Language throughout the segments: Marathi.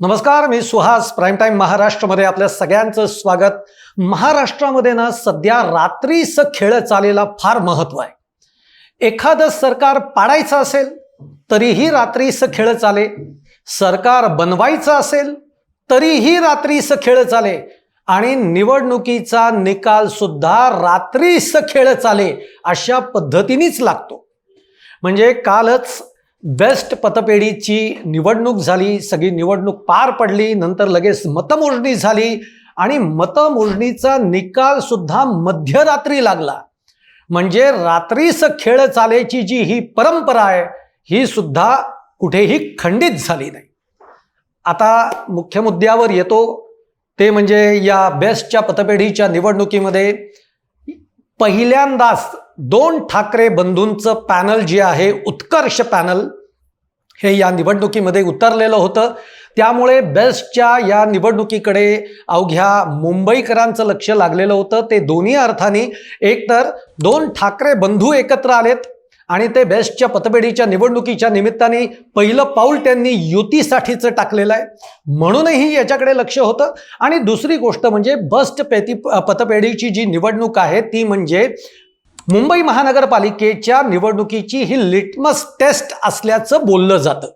नमस्कार मी सुहास प्राईम टाईम महाराष्ट्रामध्ये आपल्या सगळ्यांचं स्वागत. महाराष्ट्रामध्ये ना सध्या रात्रीचं खेळ चालेला फार महत्त्व आहे. एखादं सरकार पाडायचं असेल तरीही रात्रीचं खेळ चाले. सरकार बनवायचं असेल तरीही रात्रीचं खेळ चाले. आणि निवडणुकीचा निकाल सुद्धा खेळ चाले अशा पद्धतीनेच लागतो. म्हणजे कालच बेस्ट पतपेढीची निवडणूक झाली सगळी निवडणूक पार पडली नंतर लगेच मतमोजणी झाली आणि मतमोजणीचा निकाल सुद्धा मध्यरात्री लागला. म्हणजे रात्रीच खेळ चालायची जी ही परंपरा आहे ही सुद्धा कुठेही खंडित झाली नाही. आता मुख्य मुद्द्यावर येतो ते म्हणजे या बेस्टच्या पतपेढीच्या निवडणुकीमध्ये पहिल्यांदाच दोन ठाकरे बंधूंचं पॅनल जे आहे उत्कर्ष पॅनल हे या निवडणुकीमध्ये उतरलेलं होतं. त्यामुळे बेस्टच्या या निवडणुकीकडे अवघ्या मुंबईकरांचं लक्ष लागलेलं होतं. ते दोन्ही अर्थाने एकतर दोन ठाकरे बंधू एकत्र आलेत आणि ते बेस्टच्या पतपेढीच्या निवडणुकीच्या निमित्ताने पहिलं पाऊल त्यांनी युतीसाठीचं टाकलेलं आहे. म्हणूनही याच्याकडे लक्ष होतं. आणि दुसरी गोष्ट म्हणजे बस्ट पेती पतपेढीची जी निवडणूक आहे ती म्हणजे मुंबई महानगरपालिकेच्या निवडणुकीची ही लिटमस टेस्ट असल्याचं बोललं जातं.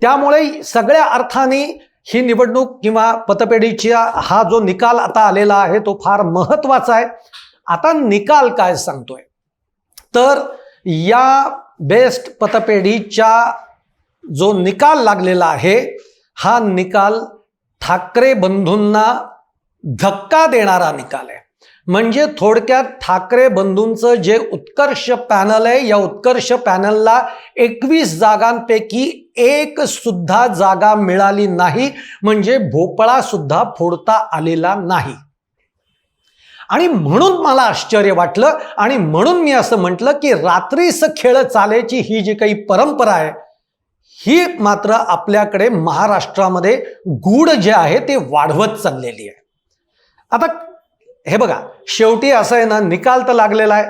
त्यामुळे सगळ्या अर्थाने ही निवडणूक किंवा पतपेढीच्या हा जो निकाल आता आलेला आहे तो फार महत्त्वाचा आहे. आता निकाल काय सांगतोय? तर या बेस्ट पतपेढीच्या जो निकाल लागलेला आहे हा निकाल ठाकरे बंधूंना धक्का देणारा निकाल आहे. म्हणजे थोडक्यात ठाकरे बंधूंचं जे उत्कर्ष पॅनल आहे या उत्कर्ष पॅनलला एकवीस जागांपैकी एक सुद्धा जागा मिळाली नाही म्हणजे भोपळा सुद्धा फोडता आलेला नाही. आणि म्हणून मला आश्चर्य वाटलं आणि म्हणून मी असं म्हटलं की रात्रीस खेळ चालायची ही जी काही परंपरा आहे ही मात्र आपल्याकडे महाराष्ट्रामध्ये गूढ जे आहे ते वाढवत चाललेली आहे. आता हे बघा शेवटी असं आहे ना निकाल तर लागलेला आहे.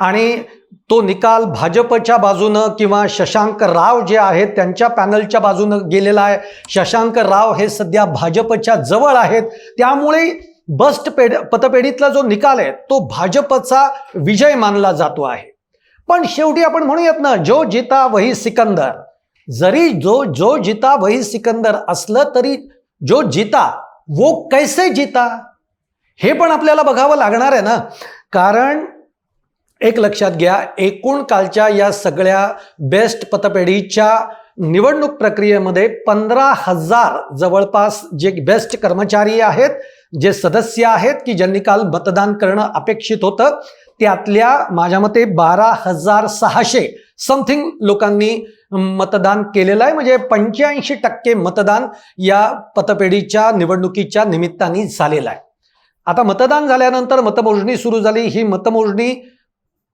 आणि तो निकाल भाजपच्या बाजूनं किंवा शशांक राव जे आहेत त्यांच्या पॅनलच्या बाजूनं गेलेला आहे. शशांक राव हे सध्या भाजपच्या जवळ आहेत. त्यामुळे बस्ट पेढ पतपेढीतला जो निकाल आहे तो भाजपचा विजय मानला जातो आहे. पण शेवटी आपण म्हणूयात ना जो जिता वही सिकंदर. जरी जो जो जिता वही सिकंदर असलं तरी जो जिता वो कैसे जिता? हे पण आपल्याला बघावं लागणार आहे ना. कारण एक लक्षात घ्या एकूण कालच्या या सगळ्या बेस्ट पतपेढीच्या निवडणूक प्रक्रियेमध्ये पंधरा हजार जवळपास जे बेस्ट कर्मचारी आहेत जे सदस्य आहेत की ज्यांनी काल मतदान करणं अपेक्षित होतं त्यातल्या माझ्या मते बारा हजार सहाशे समथिंग लोकांनी मतदान केलेलं आहे. म्हणजे पंच्याऐंशी टक्के मतदान या पतपेढीच्या निवडणुकीच्या निमित्ताने झालेलं आहे. आता मतदान झाल्यानंतर मतमोजणी सुरू झाली. ही मतमोजणी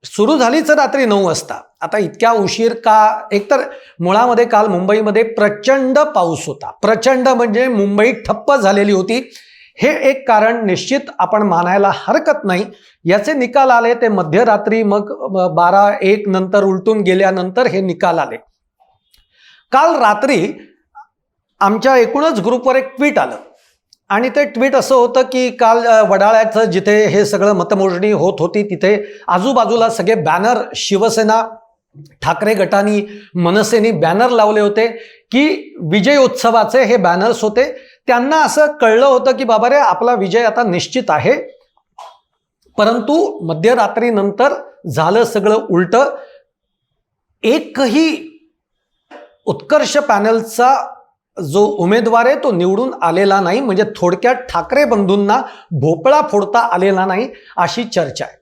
सुरू झालीच रात्री नऊ वाजता. आता इतक्या उशीर का? एकतर मुळामध्ये काल मुंबईमध्ये प्रचंड पाऊस होता. प्रचंड म्हणजे मुंबई ठप्प झालेली होती. हे एक कारण निश्चित आपण मानायला हरकत नाही. याचे निकाल आले ते मध्यरात्री मग बारा एक नंतर उलटून गेल्यानंतर हे निकाल आले. काल रात्री आमच्या एकूणच ग्रुपवर एक ट्विट आलं. आणि ते ट्विट असं होतं की काल वडाळ्याचं जिथे हे सगळं मतमोजणी होत होती तिथे आजूबाजूला सगळे बॅनर शिवसेना ठाकरे गटानी मनसेनी बॅनर लावले होते की विजयोत्सवाचे हे बॅनर्स होते. त्यांना असं कळलं होतं की बाबा रे आपला विजय आता निश्चित आहे. परंतु मध्यरात्रीनंतर झालं सगळं उलट. एकही उत्कर्ष पॅनलचा जो उमेदवार आहे तो निवडून आलेला नाही म्हणजे थोडक्यात ठाकरे बंधूंना भोपळा फोडता आलेला नाही अशी चर्चा आहे.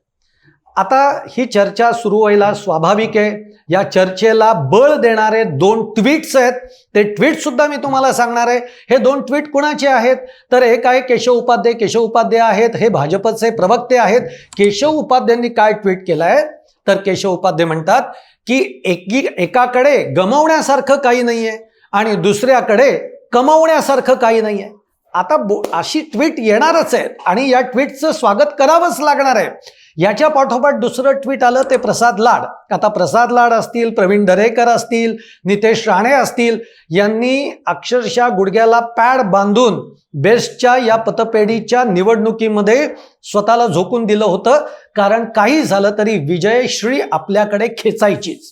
आता ही चर्चा सुरू व्हायला स्वाभाविक आहे. या चर्चेला बळ देणारे दोन ट्विट्स आहेत. ते ट्विटसुद्धा मी तुम्हाला सांगणार आहे. हे दोन ट्विट कुणाचे आहेत? तर एक आहे केशव उपाध्ये. केशव उपाध्याय आहेत. हे भाजपचे प्रवक्ते आहेत. केशव उपाध्यांनी काय ट्विट केलं आहे तर केशव उपाध्याय म्हणतात की एकी एकाकडे गमवण्यासारखं काही नाही आहे आणि दुसऱ्याकडे कमवण्यासारखं काही नाही आहे आता बो अशी ट्विट येणारच आहेत आणि या ट्विटचं स्वागत करावंच लागणार आहे. याच्या पाठोपाठ दुसरं ट्विट आलं ते प्रसाद लाड. आता प्रसाद लाड असतील प्रवीण दरेकर असतील नितेश राणे असतील यांनी अक्षरशः गुडघ्याला पॅड बांधून बेस्टच्या या पतपेढीच्या निवडणुकीमध्ये स्वतःला झोकून दिलं होतं. कारण काही झालं तरी विजयश्री आपल्याकडे खेचायचीच.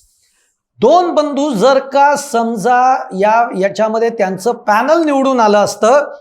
दोन बंधू जर का समजा या याच्यामध्ये त्यांचं पॅनल निवडून आलं असतं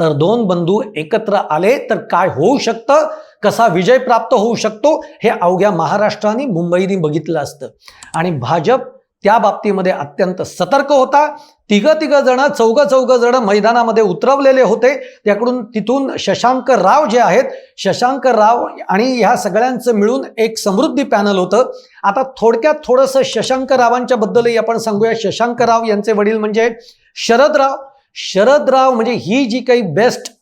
तर दोन बंधू एकत्र आले तर काय होऊ शकतं? कसा विजय प्राप्त होऊ शकतो? हे अवघ्या महाराष्ट्राने मुंबईने बघितलं असतं. आणि भाजप त्या बाबतीमध्ये अत्यंत सतर्क होता. तिघ तिघ जण चौघ चौघ जण मैदानामध्ये उतरवलेले होते. त्याकडून तिथून शशांक राव जे आहेत शशांक राव आणि ह्या सगळ्यांचं मिळून एक समृद्धी पॅनल होतं. आता थोडक्यात थोडंसं शशांक रावांच्या बद्दलही आपण सांगूया. शशांक राव यांचे वडील म्हणजे शरदराव शरदराव म्हणजे ही जी काही बेस्ट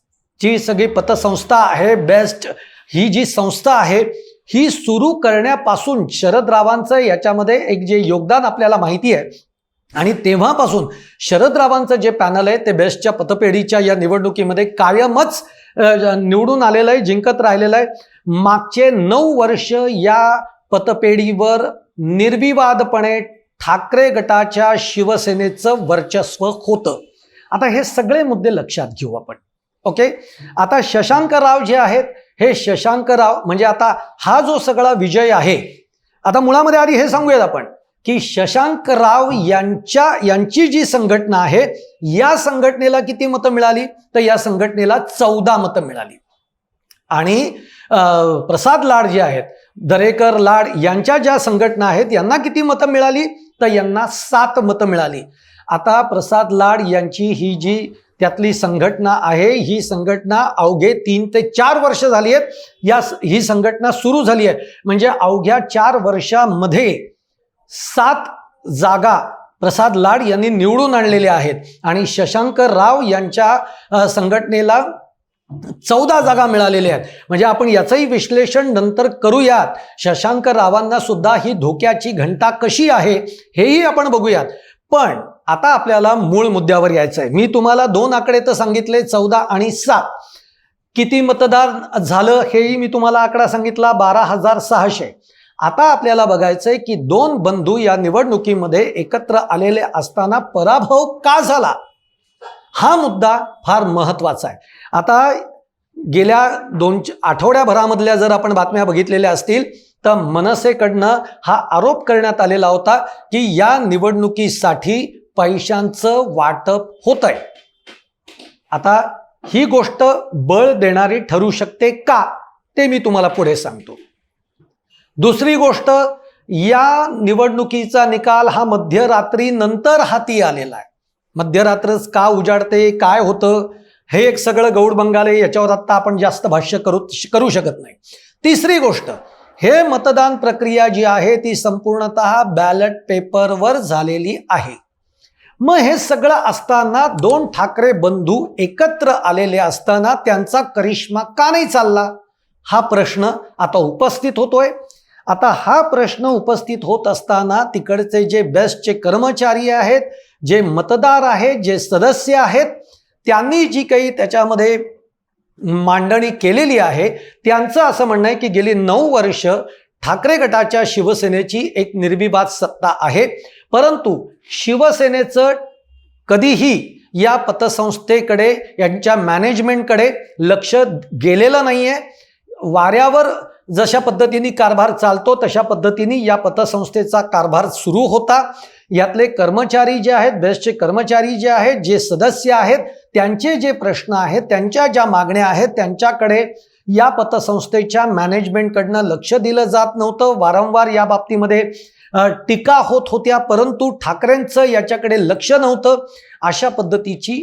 जी सगळी पतसंस्था आहे बेस्ट ही जी संस्था आहे ही सुरू करण्यापासून शरदरावांचं याच्यामध्ये एक जे योगदान आपल्याला माहिती आहे आणि तेव्हापासून शरदरावांचं जे पॅनल आहे ते बेस्टच्या पतपेढीच्या या निवडणुकीमध्ये कायमच निवडून आलेलं आहे जिंकत राहिलेलं आहे. मागचे नऊ वर्ष या पतपेढीवर निर्विवादपणे ठाकरे गटाच्या शिवसेनेचं वर्चस्व होतं. आता हे सगळे मुद्दे लक्षात घेऊ आपण. ओके? आता शशांकराव जे आहेत हे शशांकराव म्हणजे आता हा जो सगळा विजय आहे आता मुळामध्ये आधी हे सांगूयात आपण की शशांकराव यांच्या यांची जी संघटना आहे या संघटनेला किती मतं मिळाली? तर या संघटनेला चौदा मतं मिळाली. आणि प्रसाद लाड जे आहेत दरेकर लाड यांच्या ज्या संघटना आहेत यांना किती मतं मिळाली? तर यांना सात मतं मिळाली. आता प्रसाद लाड यांची ही जी त्यातली संघटना आहे ही संघटना अवघे तीन ते चार वर्ष झाली आहेत. या ही संघटना सुरू झाली आहे. म्हणजे अवघ्या चार वर्षामध्ये सात जागा प्रसाद लाड यांनी निवडून आणलेल्या आहेत. आणि शशांक राव यांच्या संघटनेला चौदा जागा मिळालेल्या आहेत. म्हणजे आपण याचंही विश्लेषण नंतर करूयात. शशांक रावांना सुद्धा ही धोक्याची घंटा कशी आहे हेही आपण बघूयात. पण आता आपल्याला मूळ मुद्द्यावर यायचं आहे मी तुम्हाला दोन आकडे तर सांगितले चौदा आणि सात. किती मतदार झालं हेही मी तुम्हाला आकडा सांगितला बारा हजार सहाशे. आता आपल्याला बघायचंय की दोन बंधू या निवडणुकीमध्ये एकत्र आलेले असताना पराभव का झाला? हा मुद्दा फार महत्त्वाचा आहे. आता गेल्या दोन आठवड्याभरामधल्या जर आपण बातम्या बघितलेल्या असतील तर मनसेकडनं हा आरोप करण्यात आलेला होता की या निवडणुकीसाठी पैशांचं वाटप होत आहे आता ही गोष्ट बळ देणारी ठरू शकते का ते मी तुम्हाला पुढे सांगतो. दुसरी गोष्ट या निवडणुकीचा निकाल हा मध्यरात्री नंतर हाती आलेला आहे. मध्यरात्रच का उजाडते काय होतं हे एक सगळं गौड बंगाले याच्यावर आत्ता आपण जास्त भाष्य करू करू शकत नाही. तिसरी गोष्ट हे मतदान प्रक्रिया जी आहे ती संपूर्णत बॅलेट पेपरवर झालेली आहे. मग हे सगळं असताना दोन ठाकरे बंधू एकत्र आलेले असताना त्यांचा करिश्मा का नाही चालला? हा प्रश्न आता उपस्थित होतोय. आता हा प्रश्न उपस्थित होत असताना तिकडचे जे बेस्टचे कर्मचारी आहेत जे मतदार आहेत जे सदस्य आहेत त्यांनी जी काही त्याच्यामध्ये मांडणी केलेली आहे त्यांचं असं म्हणणं आहे की गेली नऊ वर्ष ठाकरे गटाच्या शिवसेनेची एक निर्विवाद सत्ता आहे. परंतु शिवसेनेचं कधीही या पतसंस्थेकडे यांच्या मॅनेजमेंटकडे लक्ष गेलेलं नाही आहे वाऱ्यावर जशा पद्धतीने कारभार चालतो तशा पद्धतीने या पतसंस्थेचा कारभार सुरू होता. यातले कर्मचारी जे आहेत बेस्टचे कर्मचारी जे आहेत जे सदस्य आहेत त्यांचे जे प्रश्न आहेत त्यांच्या ज्या मागण्या आहेत त्यांच्याकडे या पतसंस्थेच्या मॅनेजमेंटकडनं लक्ष दिलं जात नव्हतं. वारंवार या बाबतीमध्ये टीका होत होत्या परंतु ठाकरेंचं याच्याकडे लक्ष नव्हतं. अशा पद्धतीची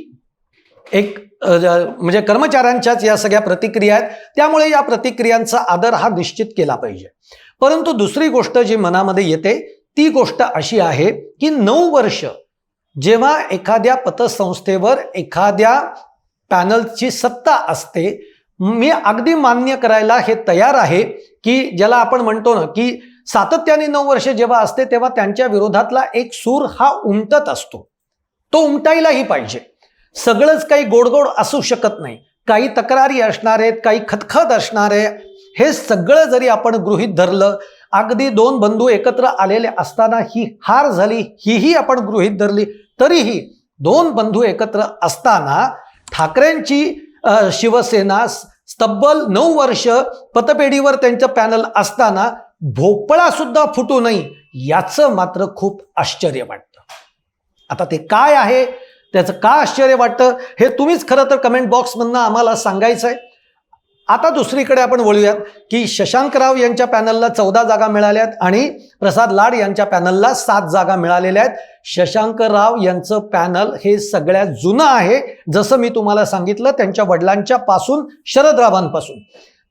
एक म्हणजे कर्मचाऱ्यांच्याच या सगळ्या प्रतिक्रिया आहेत. त्यामुळे या प्रतिक्रियांचा आदर हा निश्चित केला पाहिजे. परंतु दुसरी गोष्ट जी मनामध्ये येते ती गोष्ट अशी आहे की नऊ वर्ष जेव्हा एखाद्या पतसंस्थेवर एखाद्या पॅनलची सत्ता असते मी अगदी मान्य करायला हे तयार आहे की ज्याला आपण म्हणतो ना की सातत्याने नऊ वर्ष जेव्हा असते तेव्हा त्यांच्या विरोधातला एक सूर हा उमटत असतो. तो उमटायलाही पाहिजे. सगळंच काही गोडगोड असू शकत नाही. काही तक्रारी असणार आहेत काही खतखत असणार आहे हे सगळं जरी आपण गृहीत धरलं अगदी दोन बंधू एकत्र आलेले असताना ही हार झाली हीही आपण गृहित धरली तरीही दोन बंधू एकत्र असताना ठाकरेंची शिवसेना तब्बल नऊ वर्ष पतपेढीवर त्यांचं पॅनल असताना भोपळा सुद्धा फुटू नये याचं मात्र खूप आश्चर्य वाटतं. आता ते काय आहे? त्याचं का आश्चर्य वाटतं? हे तुम्हीच खरं तर कमेंट बॉक्समधनं आम्हाला सांगायचं आहे आता दुसरीकडे आपण वळूयात की शशांकराव यांच्या पॅनलला चौदा जागा मिळाल्यात आणि प्रसाद लाड यांच्या पॅनलला सात जागा मिळालेल्या आहेत. शशांकराव यांचं पॅनल हे सगळ्यात जुनं आहे. जसं मी तुम्हाला सांगितलं त्यांच्या वडिलांच्या पासून शरदरावांपासून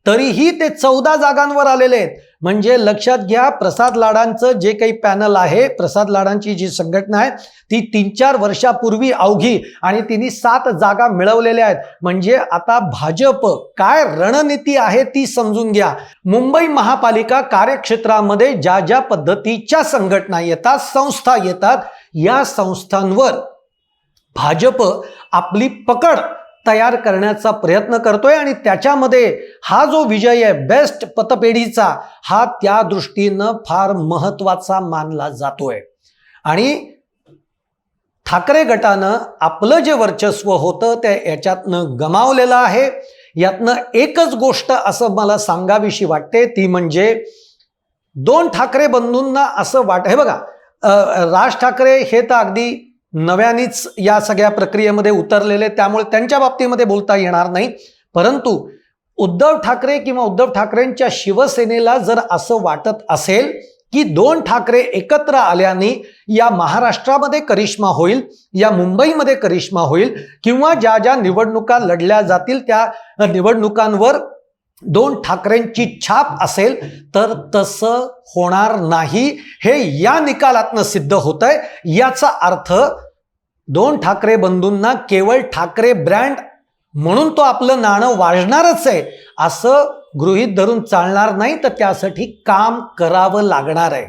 तरीही ते चौदा जागांवर आलेले आहेत. म्हणजे लक्षात घ्या प्रसाद लाडांचं जे काही पॅनल आहे प्रसाद लाडांची जी संघटना आहे ती तीन चार वर्षापूर्वी अवघी आणि तिने सात जागा मिळवलेल्या आहेत. म्हणजे आता भाजप काय रणनीती आहे ती समजून घ्या. मुंबई महापालिका कार्यक्षेत्रामध्ये ज्या ज्या पद्धतीच्या संघटना येतात संस्था येतात या संस्थांवर भाजप आपली पकड तयार करण्याचा प्रयत्न करतोय आणि त्याच्यामध्ये हा जो विजय आहे बेस्ट पतपेढीचा हा त्या दृष्टीनं फार महत्त्वाचा मानला जातोय. आणि ठाकरे गटानं आपलं जे वर्चस्व होतं ते याच्यातनं गमावलेलं आहे. यातनं एकच गोष्ट असं मला सांगावीशी वाटते ती म्हणजे दोन ठाकरे बंधूंना असं वाट हे बघा राज ठाकरे हे तर अगदी नव्यानेच या सगळ्या प्रक्रियेमध्ये उतरलेले त्यामुळे त्यांच्या बाबतीमध्ये बोलता येणार नाही. परंतु उद्धव ठाकरे किंवा उद्धव ठाकरेंच्या शिवसेनेला जर असं वाटत असेल की दोन ठाकरे एकत्र आल्याने या महाराष्ट्रामध्ये करिश्मा होईल या मुंबईमध्ये करिश्मा होईल किंवा ज्या ज्या निवडणुका लढल्या जातील त्या निवडणुकांवर दोन ठाकरेंची छाप असेल तर तसं होणार नाही. हे या निकालातनं सिद्ध होत आहे याचा अर्थ दोन ठाकरे बंधूंना केवळ ठाकरे ब्रँड म्हणून तो आपलं नाणं वाजणारच आहे असं गृहीत धरून चालणार नाही तर त्यासाठी काम करावं लागणार आहे.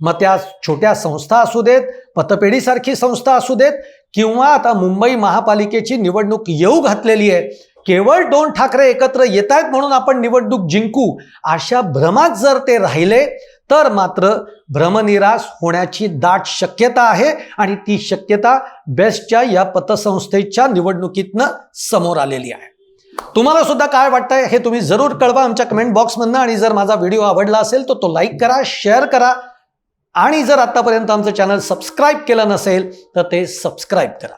मग त्या छोट्या संस्था असू देत पतपेढीसारखी संस्था असू देत किंवा आता मुंबई महापालिकेची निवडणूक येऊ घातलेली आहे केवळ दोन ठाकरे एकत्र येत आहेत म्हणून आपण निवडणूक जिंकू अशा भ्रमात जर ते राहिले तर मात्र भ्रमनिराश होण्याची दाट शक्यता आहे आणि ती शक्यता बेस्टच्या या पतसंस्थेच्या निवडणुकीतनं समोर आलेली आहे. तुम्हाला सुद्धा काय वाटतंय हे तुम्ही जरूर कळवा आमच्या कमेंट बॉक्समधनं आणि जर माझा व्हिडिओ आवडला असेल तर तो लाईक करा शेअर करा आणि जर आतापर्यंत आमचं चॅनल सबस्क्राईब केलं नसेल तर ते सबस्क्राईब करा.